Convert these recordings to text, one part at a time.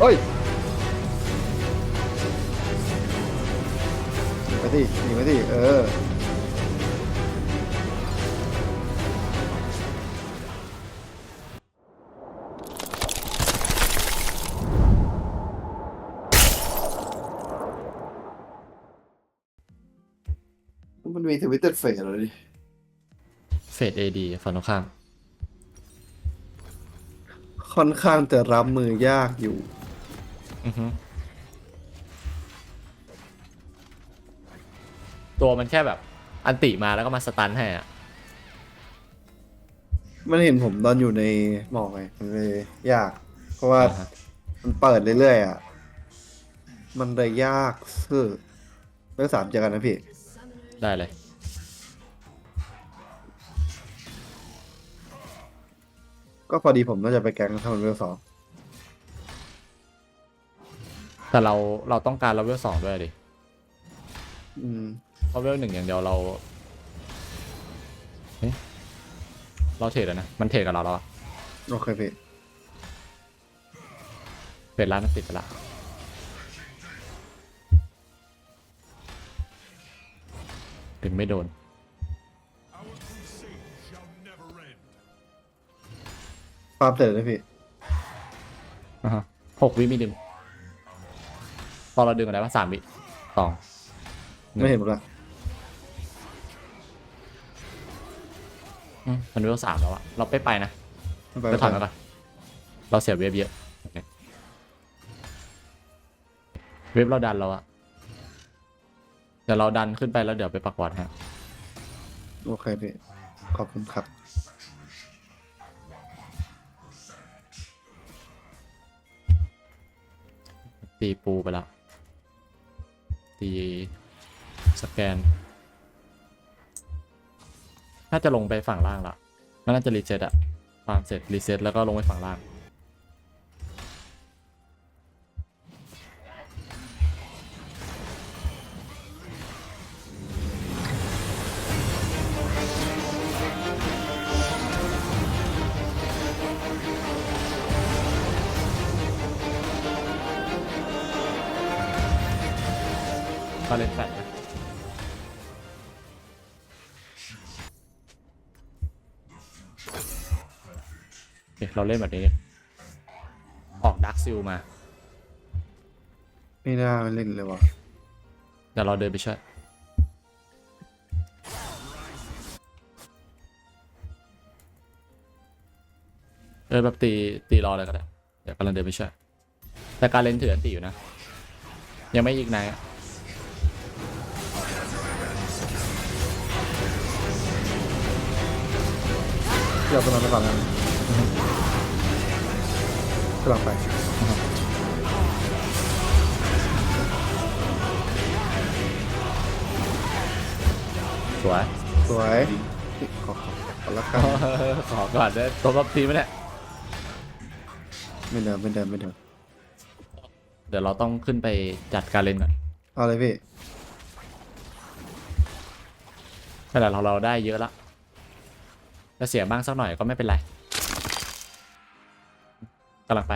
เฮ้ยหนีไปสิหนีไปสิเออ มันมีทวิตเตอร์เฟซเลยดิเฟดเอดีฝั่งตรงข้ามค่อนข้างจะรับมือยากอยู่ อือฮึตัวมันแค่แบบ อันติมาแล้วก็มาสตันให้อะมันเห็นผมตอนอยู่ในหมอกไงมันเลยยาก เพราะว่าอ่าฮะมันเปิดเรื่อยๆอะ มันเลยยากสุดเรื่องสามเจอกันนะพี่ ได้เลย ก็พอดีผมน่าจะไปแก๊งทำเรื่องสอง แต่เราเราต้องการเลเวลสองด้วยดิอืมเพราะเลเวลหนึ่งอย่างเดียวเราเฮ้ยเราเทรดแล้วนะ มันเทรดกับเราแล้วอะโอเคพี่เฟดร้านมันติดไปละถึงไม่โดน Our crusade shall never end. ฟาร์มเสร็จแล้วพี่อ่าฮะหกวิมีดึง พอเราดึงอะไรวะสามวิสองหนึ่งไม่เห็นผมละอืมมันเวลสามแล้วอะเราไปไปนะไปไปถอยมาก่อนเราเสียเวฟเยอะโอเคเวฟเราดันเราอะเดี๋ยวเราดันขึ้นไปแล้วเดี๋ยวไปปักวอดฮะโอเคพี่ขอบคุณครับตีปูไปแล้ว ตีสแกน ถ้าจะลงไปฝั่งล่างละมันน่าจะรีเซ็ตอะฟาร์มเสร็จรีเซ็ตแล้วก็ลงไปฝั่งล่าง ก็เล่นแฟดนะโอเคเราเล่นแบบนี้ ออกดักซิลมา ไม่น่าเล่นเลยว่ะเดี๋ยวเราเดินไปช่วยเออแบบตีตีรอเลยก็ได้ เดี๋ยวกำลังเดินไปช่วยแต่การเล่นถืออันตีอยู่นะ ยังไม่อีกไหน เดี๋ยวกำลังไปฟังกันกำลังไปสวย สวยขอขอขอละกันขอก่อนเด้อตัวรับทีมไหมเนี่ยไม่เดินไม่เดินไม่เดินเดี๋ยวเราต้องขึ้นไปจัดการเล่นก่อนเอาเลยพี่แต่เราเราได้เยอะละ จะเสียบ้างสักหน่อยก็ไม่เป็นไรกำลังไป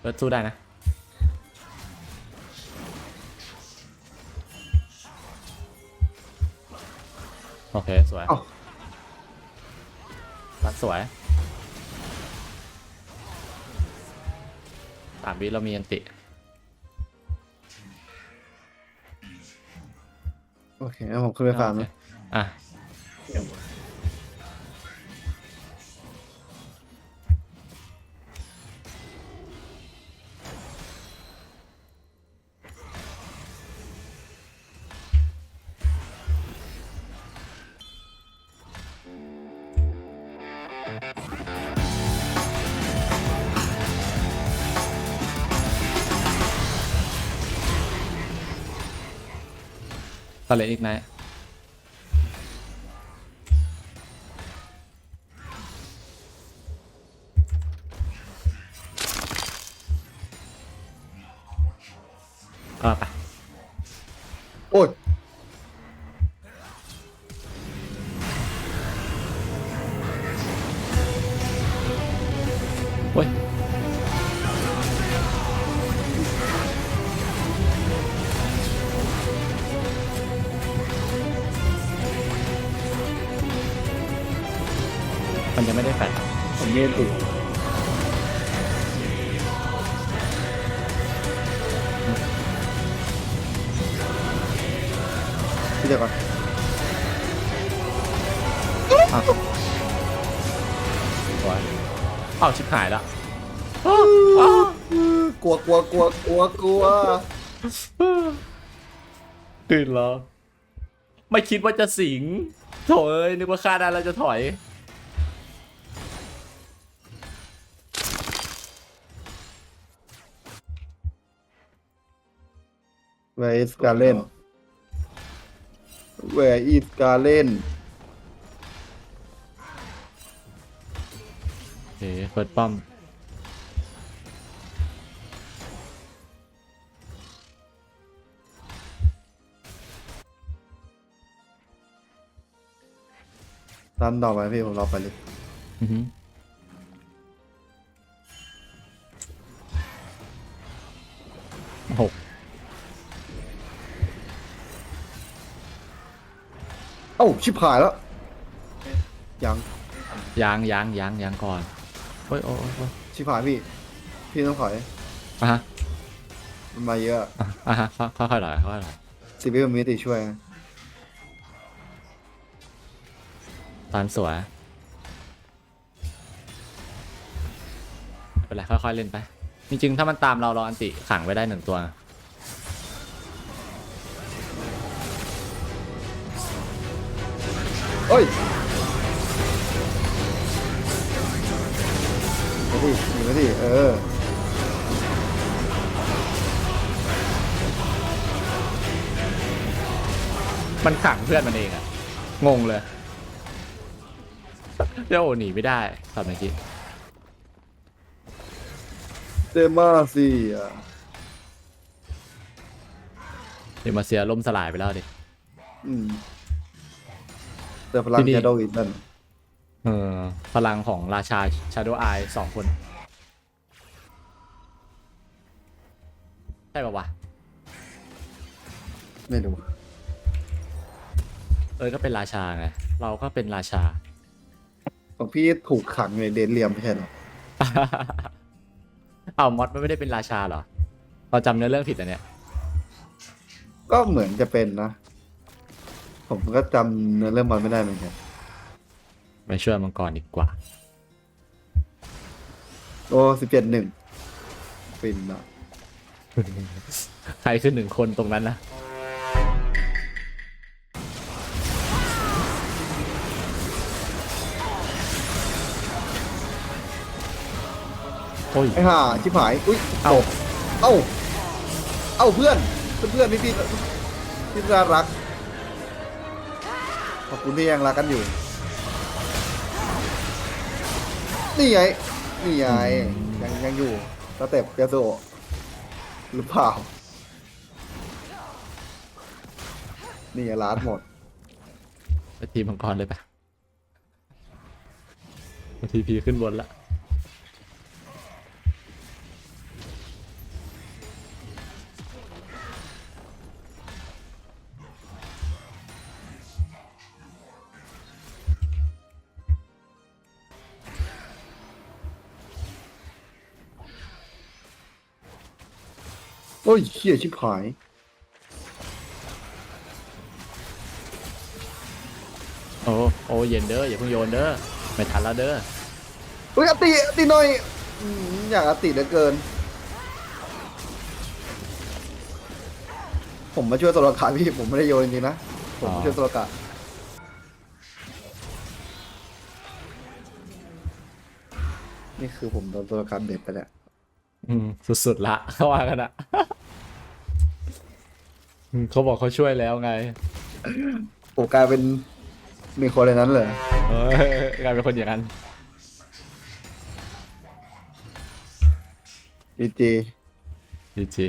เปิดสู้ได้นะ โอเค สวยเอ้าตัดสวยสามวิเรามีอันติ โอเคงั้นผมขึ้นไปฟาร์มโอนะเคอะ ตะเลอีกไหนก็ไปโอ้ยโอ้ย มันยังไม่ได้แฟดผมเมติพี่เดี๋ยวก่อนอ้าวสวยอ้าวชิบหายละอ้าวอ้าวกลัวกลัวกลัวกลัวกลัวตื่นแล้วไม่คิดว่าจะสิง โถเอ้ยนึกว่าฆ่าได้แล้วจะถอย เวอีสการเล่นเวอีสการเล่นโอเคเปิดป้อมตันต่อไปพี่ผมรอไปเลยอือหือ เอ้าชิบหายแล้ว ยัง ยางยางยางยางก่อนโอ้ยโอ้ยโอ้ยโอ้ยชิบหายพี่ พี่ต้องถอย อะฮะมันมาเยอะอะอะฮะค่อยค่อยๆหน่อยค่อยๆหน่อยสิบวิมีติช่วยนะตอนสวยไม่เป็นไรค่อยๆเล่นไป จริงๆ ถ้ามันตามเราเราอันติขังไว้ได้หนึ่งตัว เอ้ยมาดิหนีมาดิเออมันขังเพื่อนมันเองอะงงเลยเดี๋ยวโอหนีไม่ได้ตอนเมื่อกี้เดมาสิอะเดมาเซียล่มสลายไปแล้วดิอืม แต่พลังที่นี่แคโดวินนั่นเออพลังของราชาชาโดไอสองคน ใช่ปะวะ ไม่รู้เออก็เป็นราชาไง เราก็เป็นราชา ของพี่ถูกขังในเดนเรียมไม่ใช่เหรอเอามอดมันไม่ได้เป็นราชาเหรอ เราจำเนื้อเรื่องผิดอะเนี่ยก็เหมือนจะเป็นนะ ผมก็จำเนื้อเรื่องมันไม่ได้เหมือนกันไปช่วยมังกรดีกว่า โอ้สิบเจ็ดหนึ่งฟินอะใครคือหนึ่งคนตรงนั้นนะโอ้ยไอ้ห่าชิบหาย อุ้ยเอ้าตกเอ้าเอ้าเพื่อน เพื่อนๆพี่พี่ที่น่ารัก ขอบคุณที่ยังรักกันอยู่ นี่ไง นี่ไง ยังยังอยู่สเต็ปเปียโซหรือเปล่า นี่ไงร้านหมดไปทีมมังกรเลยปะทีพีขึ้นบนละ อ้ยเชี่ยชิบหายโอ้โอ้เย็นเด้ออย่าเพิ่งโยนเด้อไม่ทันแล้วเด้อเฮ้ยอติอติหน่อยอืมอยากอติเหลือเกิน ผมมาช่วยตัวละครพี่ผมไม่ได้โยนจริงๆนะผมมาช่วยตัวละครนี่คือผมโดนตัวละครเด็ดไปแล้ว อืมสุดๆละเขาว่ากันอะอืม เขาบอกเขาช่วยแล้วไงผมกลายเป็นมีคนในนั้นเลยเออกลายเป็นคนอย่างนั้นดีจีจีจี